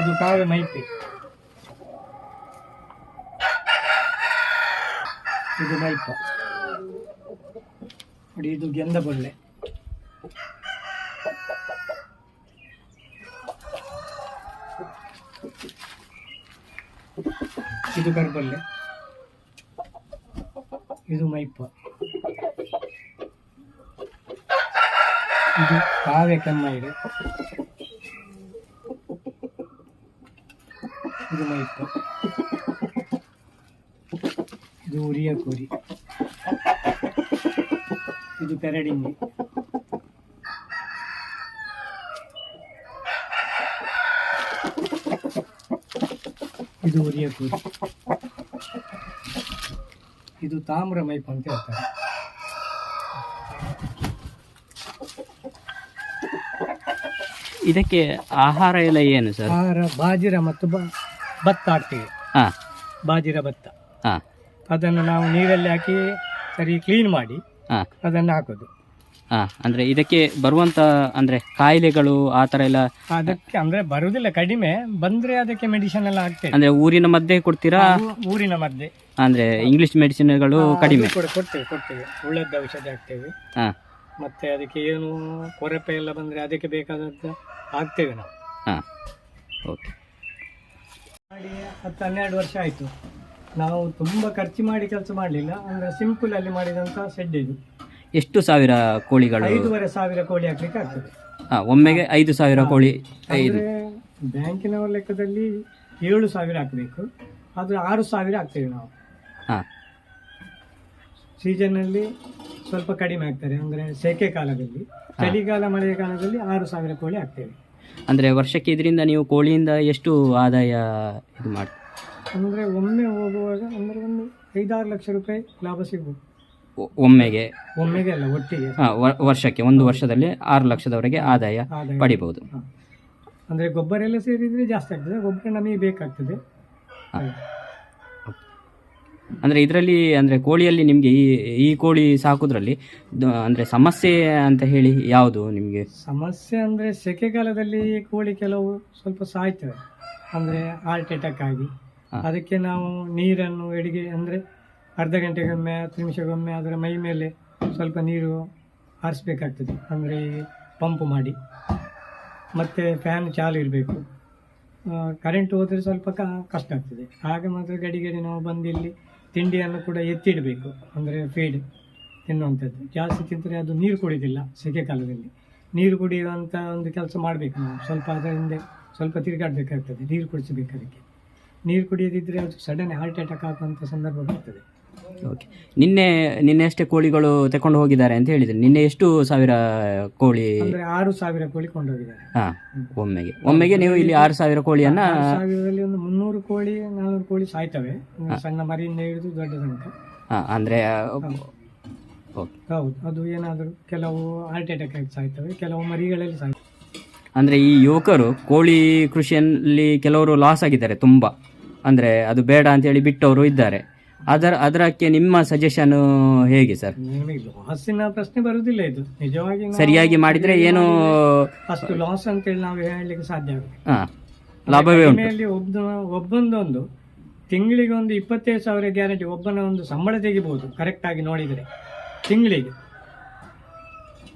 ಇದು ಕಾವ್ಯ ಮೈತ್ರಿ. ಇದು ಮೈಪ ನೋಡಿ ಇದು ಗೆಂದ ಬಳ್ಳೆ. ಇದು ಕರ್ಬಲ್ಲೆ. ಇದು ಮೈಪ. ಇದು ಕಾವ್ಯ ಕೆಮ್ಮೈಡೆ ಇದು. ಮೈಪ. ಇದು ಉರಿಯ ಕೋರಿ. ಇದು ಪೆರಡಿಂಗಿ ಇದು ಉರಿಯ ಕೋರಿ. ಇದು ತಾಮ್ರ ಮೈಪ್ ಅಂತ ಹೇಳ್ತಾರೆ. ಇದಕ್ಕೆ ಆಹಾರ ಎಲ್ಲ ಏನು ಸರ್? ಆಹಾರ ಬಾಜಿರ ಮತ್ತು ಬ- ಭತ್ತ ಹಾಕ್ತೇವೆ. ಹಾಂ. ಬಾಜಿರ ಭತ್ತ. ಹಾಂ. ಅದನ್ನು ನಾವು ನೀರಲ್ಲಿ ಹಾಕಿ ಸರಿ ಕ್ಲೀನ್ ಮಾಡಿ ಹಾಂ. ಅದನ್ನು ಹಾಕೋದು. ಹಾಂ ಅಂದರೆ ಇದಕ್ಕೆ ಬರುವಂಥ ಅಂದರೆ ಕಾಯಿಲೆಗಳು ಆ ಥರ ಎಲ್ಲ ಅದಕ್ಕೆ ಅಂದ್ರೆ ಬರುವುದಿಲ್ಲ ಕಡಿಮೆ. ಬಂದ್ರೆ ಅದಕ್ಕೆ ಮೆಡಿಸಿನ್ ಎಲ್ಲ ಹಾಕ್ತೇವೆ. ಅಂದರೆ ಊರಿನ ಮಧ್ಯೆ ಕೊಡ್ತೀರಾ? ಊ- ಊರಿನ ಮಧ್ಯೆ ಅಂದರೆ ಇಂಗ್ಲಿಷ್ ಮೆಡಿಸಿನ್ಗಳು ಕಡಿಮೆ ಅದು ಕೂಡ ಕೊಡ್ತೇವೆ ಕೊಡ್ತೇವೆ. ಉಳ್ಳದ ಔಷಧಿ ಹಾಕ್ತೇವೆ. ಹಾಂ. ಮತ್ತೆ ಅದಕ್ಕೆ ಏನು ಕೊರಪೆ ಎಲ್ಲ ಬಂದ್ರೆ ಅದಕ್ಕೆ ಬೇಕಾದದ್ದು ಹಾಕ್ತೇವೆ ನಾವು. ಹಾಂ. ಓಕೆ ಮಾಡಿ ಹತ್ತು ಹನ್ನೆರಡು ವರ್ಷ ಆಯ್ತು. ನಾವು ತುಂಬಾ ಖರ್ಚು ಮಾಡಿ ಕೆಲಸ ಮಾಡಲಿಲ್ಲ. ಅಂದ್ರೆ ಸಿಂಪಲ್ ಅಲ್ಲಿ ಮಾಡಿದಂತ ಸೆಡ್ ಇದು. ಎಷ್ಟು ಸಾವಿರ ಕೋಳಿಗಳು? ಐದೂವರೆ ಸಾವಿರ ಕೋಳಿ ಹಾಕ್ಲಿಕ್ಕೆ ಆಗ್ತದೆ. ಹಾಂ ಒಮ್ಮೆಗೆ ಐದು ಸಾವಿರ ಕೋಳಿ ಐದು. ಅಂದ್ರೆ ಬ್ಯಾಂಕಿನ ಲೆಕ್ಕದಲ್ಲಿ ಏಳು ಸಾವಿರ ಹಾಕಬೇಕು. ಆದ್ರೆ ಆರು ಸಾವಿರ ಹಾಕ್ತೇವೆ ನಾವು. ಹಾಂ. ಸೀಸನ್ನಲ್ಲಿ ಸ್ವಲ್ಪ ಕಡಿಮೆ ಆಗ್ತಾರೆ ಅಂದರೆ ಸೆಕೆ ಕಾಲದಲ್ಲಿ. ಚಳಿಗಾಲ ಮಳೆಗಾಲದಲ್ಲಿ ಆರು ಸಾವಿರ ಕೋಳಿ ಹಾಕ್ತೇವೆ ಅಂದರೆ ವರ್ಷಕ್ಕೆ ಇದರಿಂದ ನೀವು ಕೋಳಿಯಿಂದ ಎಷ್ಟು ಆದಾಯ ಇದು ಮಾಡಿ ಅಂದರೆ ಒಮ್ಮೆ ಹೋಗುವಾಗ ಅಂದರೆ ಒಂದು ಐದಾರು ಲಕ್ಷ ರೂಪಾಯಿ ಲಾಭ ಸಿಗ್ಬೋದು. ಒ- ಒಮ್ಮೆಗೆ? ಒಮ್ಮೆಗೆ ಅಲ್ಲ ಒಟ್ಟಿಗೆ. ಹಾಂ ವರ್ಷಕ್ಕೆ ಒಂದು ವರ್ಷದಲ್ಲಿ ಆರು ಲಕ್ಷದವರೆಗೆ ಆದಾಯ ಆದಾಯ. ಪಡಿಬಹುದು ಹ. ಅಂದ್ರೆ ಗೊಬ್ಬರ ಎಲ್ಲ ಸೇರಿದ್ರೆ ಜಾಸ್ತಿ ಆಗ್ತದೆ ಗೊಬ್ಬರ ನಮಗೆ ಬೇಕಾಗ್ತದೆ. ಹಾಗೆ. ಅಂದರೆ ಇದರಲ್ಲಿ ಅಂದರೆ ಕೋಳಿಯಲ್ಲಿ ನಿಮಗೆ ಈ ಈ ಕೋಳಿ ಸಾಕೋದ್ರಲ್ಲಿ ದ- ಅಂದರೆ ಸಮಸ್ಯೆ ಅಂತ ಹೇಳಿ ಯಾವುದು ನಿಮಗೆ? ಸಮಸ್ಯೆ ಅಂದ್ರೆ ಸೆಕೆಗಾಲದಲ್ಲಿ ಕೋಳಿ ಕೆಲವು ಸ್ವಲ್ಪ ಸಾಯ್ತವೆ. ಅಂದ್ರೆ ಹಾರ್ಟ್ ಅಟ್ಯಾಕ್ ಆಗಿ. ಹ. ಅದಕ್ಕೆ ನಾವು ನೀರನ್ನು ಎಡಿಗೆ ಅಂದ್ರೆ ಅರ್ಧ ಗಂಟೆಗೊಮ್ಮೆ ಹತ್ತು ನಿಮಿಷಗೊಮ್ಮೆ ಅದರ ಮೈ ಮೇಲೆ ಸ್ವಲ್ಪ ನೀರು ಹಾರಿಸ್ಬೇಕಾಗ್ತದೆ ಅಂದರೆ ಪಂಪ್ ಮಾಡಿ. ಮತ್ತು ಫ್ಯಾನ್ ಚಾಲು ಇರಬೇಕು. ಕರೆಂಟ್ ಹೋದರೆ ಸ್ವಲ್ಪ ಕ ಕಷ್ಟ ಆಗ್ತದೆ. ಆಗ ಮಾತ್ರ ಗಡಿ ಗಡಿ ನಾವು ಬಂದು ಇಲ್ಲಿ ತಿಂಡಿಯನ್ನು ಕೂಡ ಎತ್ತಿಡಬೇಕು. ಅಂದರೆ ಫೀಡ್ ತಿನ್ನುವಂಥದ್ದು. ಜಾಸ್ತಿ ತಿಂದರೆ ಅದು ನೀರು ಕುಡಿಯೋದಿಲ್ಲ ಸೆಕೆ ಕಾಲದಲ್ಲಿ. ನೀರು ಕುಡಿಯುವಂಥ ಒಂದು ಕೆಲಸ ಮಾಡಬೇಕು ನಾವು. ಸ್ವಲ್ಪ ಹಿಂದೆ ಸ್ವಲ್ಪ ತಿರುಗಾಡಬೇಕಾಗ್ತದೆ. ನೀರು ಕುಡಿಸಬೇಕು ಅದಕ್ಕೆ. ನೀರು ಕುಡಿಯದಿದ್ದರೆ ಅದು ಸಡನ್ ಹಾರ್ಟ್ ಅಟ್ಯಾಕ್ ಆಗುವಂಥ ಸಂದರ್ಭ ಬರ್ತದೆ. ಓಕೆ ನಿನ್ನೆ ನಿನ್ನೆ ಅಷ್ಟೇ ಕೋಳಿಗಳು ತಕೊಂಡು ಹೋಗಿದ್ದಾರೆ ಅಂತ ಹೇಳಿದ್ರು. ನಿನ್ನೆ ಎಷ್ಟು ಸಾವಿರ ಕೋಳಿ? ಅಂದರೆ ಆರು ಸಾವಿರ ಕೋಳಿ ಕೊಂಡೋಗಿದ್ದಾರೆ ಹಾಂ ಒಮ್ಮೆಗೆ. ಒಮ್ಮೆಗೆ ನೀವು ಇಲ್ಲಿ ಆರು ಸಾವಿರ ಕೋಳಿಯನ್ನ ಸಾವಿರದಲ್ಲಿ ಒಂದು ಮುನ್ನೂರು ಕೋಳಿ ನಾನ್ನೂರು ಕೋಳಿ ಸಾಯ್ತವೆ. ಸಣ್ಣ ಮರಿಯಿಂದ ಹಿಡಿದು ದೊಡ್ಡ ತನಕ. ಅಂದ್ರೆ ಅಂದರೆ ಹೌದು. ಅದು ಏನಾದರೂ ಕೆಲವು ಹಾರ್ಟ್ ಅಟ್ಯಾಕ್ ಆಗಿ ಸಾಯ್ತವೆ ಕೆಲವು ಮರಿಗಳಲ್ಲಿ ಸಾಯ್ತವೆ. ಅಂದ್ರೆ ಈ ಯುವಕರು ಕೋಳಿ ಕೃಷಿಯಲ್ಲಿ ಕೆಲವರು ಲಾಸ್ ಆಗಿದ್ದಾರೆ ತುಂಬ. ಅಂದರೆ ಅದು ಬೇಡ ಅಂತೇಳಿ ಬಿಟ್ಟವರು ಇದ್ದಾರೆ. ಅದರ ಅದಕ್ಕೆ ನಿಮ್ಮ ಸಜೆಷನ್ ಹೇಗೆ ಸರ್ ಲಾಸಿನ ಪ್ರಶ್ನೆ ಬರುವುದಿಲ್ಲ ಇದು. ನಿಜವಾಗಿ ನಾವು ಸರಿಯಾಗಿ ಮಾಡಿದ್ರೆ ಏನು ಅಷ್ಟು ಲಾಸ್ ಅಂತ ಹೇಳಿ ನಾವು ಹೇಳಲಿಕ್ಕೆ ಸಾಧ್ಯ ಆಗುತ್ತೆ ಹಾ ಲಾಭವೇ ಉಂಟು. ಒಬ್ಬ ಒಬ್ಬೊಂದೊಂದು ತಿಂಗಳಿಗೆ ಒಂದು ಇಪ್ಪತ್ತೈದು ಸಾವಿರ ಗ್ಯಾರಂಟಿ ಒಬ್ಬನ ಒಂದು ಸಂಬಳ ತೆಗಿಬಹುದು ಕರೆಕ್ಟ್ ಆಗಿ ನೋಡಿದರೆ. ತಿಂಗಳಿಗೆ.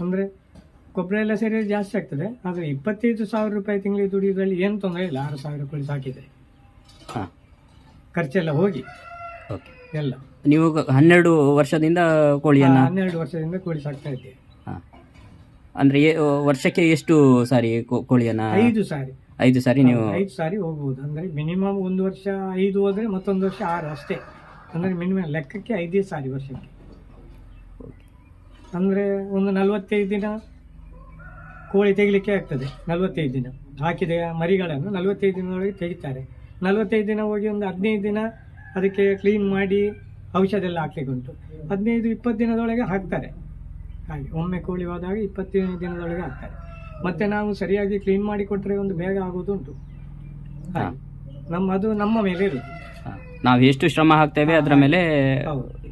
ಅಂದ್ರೆ ಗೊಬ್ಬರ ಎಲ್ಲ ಸೇರಿ ಜಾಸ್ತಿ ಆಗ್ತದೆ. ಆದರೆ ಇಪ್ಪತ್ತೈದು ಸಾವಿರ ರೂಪಾಯಿ ತಿಂಗಳಿಗೆ ದುಡಿಯೋದ್ರಲ್ಲಿ ಏನು ತೊಂದರೆ ಇಲ್ಲ. ಆರು ಸಾವಿರ ರೂಪಾಯಿ ಸಾಕಿದೆ ಹಾ. ಖರ್ಚೆಲ್ಲ ಹೋಗಿ. ಓಕೆ ಎಲ್ಲ. ನೀವು ಹನ್ನೆರಡು ವರ್ಷದಿಂದ ಕೋಳಿಯನ್ನ? ಹನ್ನೆರಡು ವರ್ಷದಿಂದ ಕೋಳಿ ಸಾಕ್ತಾ ಇದ್ದೇವೆ ಅಂದ್ರೆ ವರ್ಷಕ್ಕೆ ಎಷ್ಟು ಸಾರಿ ಕೋಳಿಯನ್ನ ಕೋಳಿಯನ್ನು? ಐದು ಸಾರಿ. ಐದು ಸಾರಿ ನೀವು ಐದು ಸಾರಿ ಹೋಗ್ಬೋದು. ಅಂದ್ರೆ ಮಿನಿಮಮ್ ಒಂದು ವರ್ಷ ಐದು ಹೋದ್ರೆ ಮತ್ತೊಂದು ವರ್ಷ ಆರು ಅಷ್ಟೇ. ಅಂದ್ರೆ ಮಿನಿಮಮ್ ಲೆಕ್ಕಕ್ಕೆ ಐದೇ ಸಾರಿ ವರ್ಷಕ್ಕೆ. ಅಂದ್ರೆ ಒಂದು ನಲವತ್ತೈದು ದಿನ ಕೋಳಿ ತೆಗಿಲಿಕ್ಕೆ ಆಗ್ತದೆ. ನಲವತ್ತೈದು ದಿನ. ಹಾಕಿದ ಮರಿಗಳನ್ನು ನಲವತ್ತೈದು ದಿನದೊಳಗೆ ತೆಗಿತಾರೆ. ನಲವತ್ತೈದು ದಿನ ಹೋಗಿ ಒಂದು ಹದಿನೈದು ದಿನ ಅದಕ್ಕೆ ಕ್ಲೀನ್ ಮಾಡಿ ಔಷಧ ಎಲ್ಲ ಹಾಕ್ಲಿಕ್ಕೆ ಉಂಟು. ಹದಿನೈದು ಇಪ್ಪತ್ತು ದಿನದೊಳಗೆ ಹಾಕ್ತಾರೆ. ಹಾಗೆ ಒಮ್ಮೆ ಕೋಳಿ ಹೋದಾಗ ಇಪ್ಪತ್ತೈದು ದಿನದೊಳಗೆ ಹಾಕ್ತಾರೆ. ಮತ್ತೆ ನಾವು ಸರಿಯಾಗಿ ಕ್ಲೀನ್ ಮಾಡಿ ಕೊಟ್ಟರೆ ಒಂದು ಬೇಗ ಆಗೋದುಂಟು ಉಂಟು. ನಮ್ಮ ಅದು ನಮ್ಮ ಮೇಲೆ ಇರುತ್ತೆ. ನಾವು ಎಷ್ಟು ಶ್ರಮ ಹಾಕ್ತೇವೆ ಅದರ ಮೇಲೆ ಹೌದು.